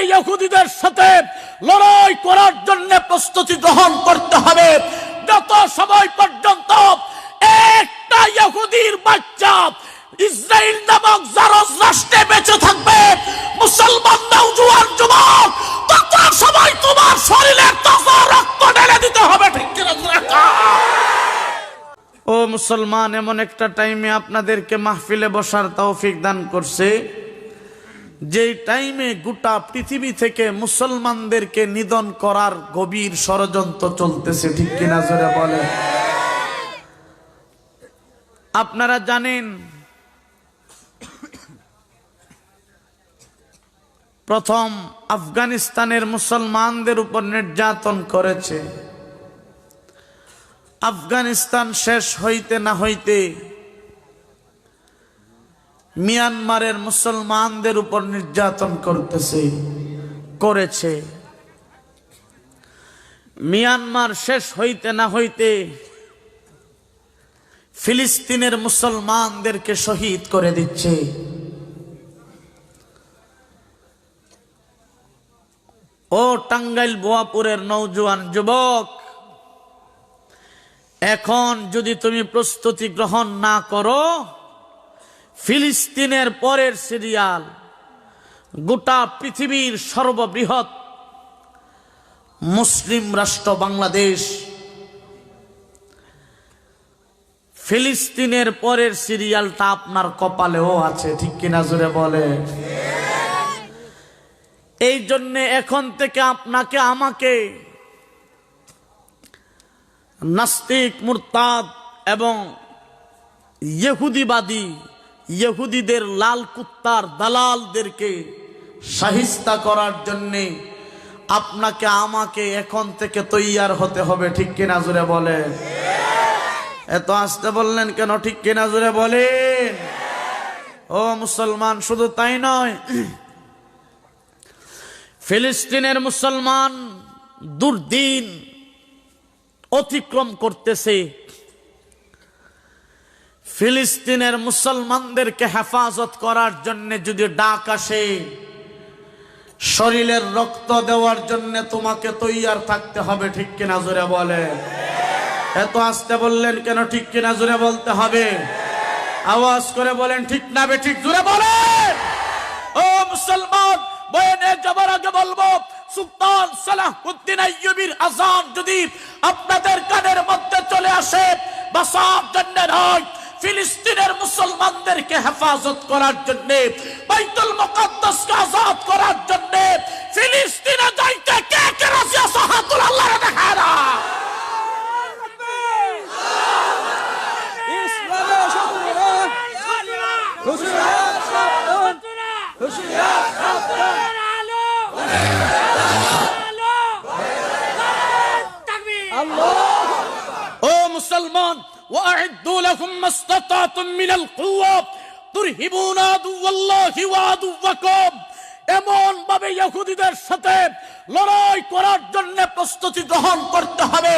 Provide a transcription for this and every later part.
ভাবে ইহুদিদের সাথে লড়াই করার জন্য প্রস্তুতি গ্রহণ করতে হবে। যত সময় পর্যন্ত একটা ইহুদির বাচ্চা ইসরায়েল নামক জারজ রাষ্ট্রে বেঁচে থাকবে, মুসলমান নওজোয়ান যুবক, তত সময় তোমার শরীরের তাজা রক্ত ঢেলে দিতে হবে, ঠিক কিনা ও মুসলমান, এমন একটা টাইমে আপনাদেরকে মাহফিলে বসার তৌফিক দান করছে। যেই টাইমে গোটা পৃথিবী থেকে মুসলমানদেরকে নিধন করার গভীর ষড়যন্ত্র চলতেছে, ঠিক কিনা জোরে বলে আপনারা জানেন, প্রথম আফগানিস্তানের মুসলমানদের উপর নির্যাতন করেছে। আফগানিস্তান শেষ হইতে না হইতে মিয়ানমারের মুসলমানদের উপর নির্যাতন করতেছে, করেছে। মিয়ানমার শেষ হইতে না হইতে ফিলিস্তিনের মুসলমানদেরকে শহীদ করে দিচ্ছে। ও টাঙ্গাইল বোয়াপুরের নৌজওয়ান যুবক, এখন যদি তুমি প্রস্তুতি গ্রহণ না করো ফিলিস্তিনের পরের সিরিয়াল, গোটা পৃথিবীর সর্ববৃহৎ মুসলিম রাষ্ট্র বাংলাদেশ। ফিলিস্তিনের পরের সিরিয়ালটা আপনার কপালেও আছে, ঠিক কিনা জোরে বলে? এই জন্য এখন থেকে আপনাকে, আমাকে নাস্তিক, মুরতাদ এবং ইহুদিবাদী ইহুদিদের লাল কুত্তার দালালদেরকে সাহিস্তা করার জন্যে আপনাকে, আমাকে এখন থেকে তৈয়ার হতে হবে, ঠিক কিনা জুড়ে বলে এত আসতে বললেন কেন, ঠিক কিনা জুড়ে বলেন? ও মুসলমান, শুধু তাই নয়, ফিলিস্তিনের মুসলমান দুর্দিন অতিক্রম করতেছে। ফিলিস্তিনের মুসলমানদেরকে হেফাজত করার জন্য যদি ডাক আসে, শরীরের রক্ত দেওয়ার জন্য তোমাকে তৈয়ার থাকতে হবে, ঠিক কিনা জোরে বলে? এত আসতে বললেন কেন, ঠিক কিনা জোরে বলতে হবে? আওয়াজ করে বলেন, ঠিক না বে, ঠিক জোরে বলেন ও মুসলমান, বয়ানে যাবার আগে বলব, সুলতান সালাহুদ্দিন আইয়ুবীর আজান যদি আপনাদের কানের মধ্যে চলে আসে বাসার জন্য নয় ফিলিস্তিনের মুসলমানদেরকে হেফাজত করার জন্য বাইতুল মুকদ্দাসকে আজাদ করার জন্য ফিলিস্তিনে যাইতে কে কে রাজি আছে? হাতুল আল্লাহর দেখায় না ইসলামের শত্রুরা হুশিয়ার সাবধান মুসলমান ওয়া'iddু লাহুম মাসতাতাতুম মিনাল কুওয়া তুরহিবুনা আদুওয়াল্লাহি ওয়া আদুওয়াকুম এমন ভাবে ইহুদিদের সাথে লড়াই করার জন্য প্রস্তুতি গ্রহণ করতে হবে।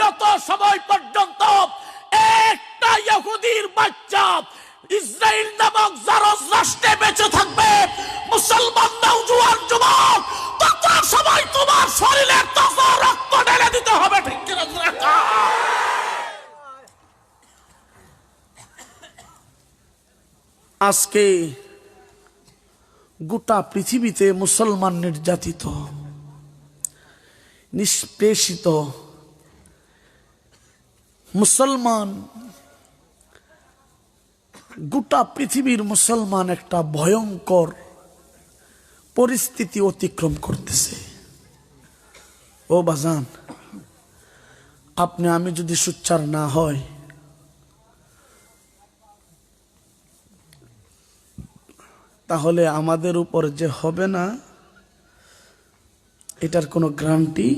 যত সময় পর্যন্ত একটা ইহুদির বাচ্চা ইসরায়েল নামক জারজ রাষ্ট্রে বেঁচে থাকবে আজকে গোটা পৃথিবীতে মুসলমান নির্যাতিত, নিষ্পেষিত মুসলমান, গোটা পৃথিবীর মুসলমান একটা ভয়ঙ্কর পরিস্থিতি অতিক্রম করতেছে। ও বাজান, আপনি, আমি যদি সুচ্চার না হয় তাহলে আমাদের উপর যে হবে না এটার কোনো গ্যারান্টি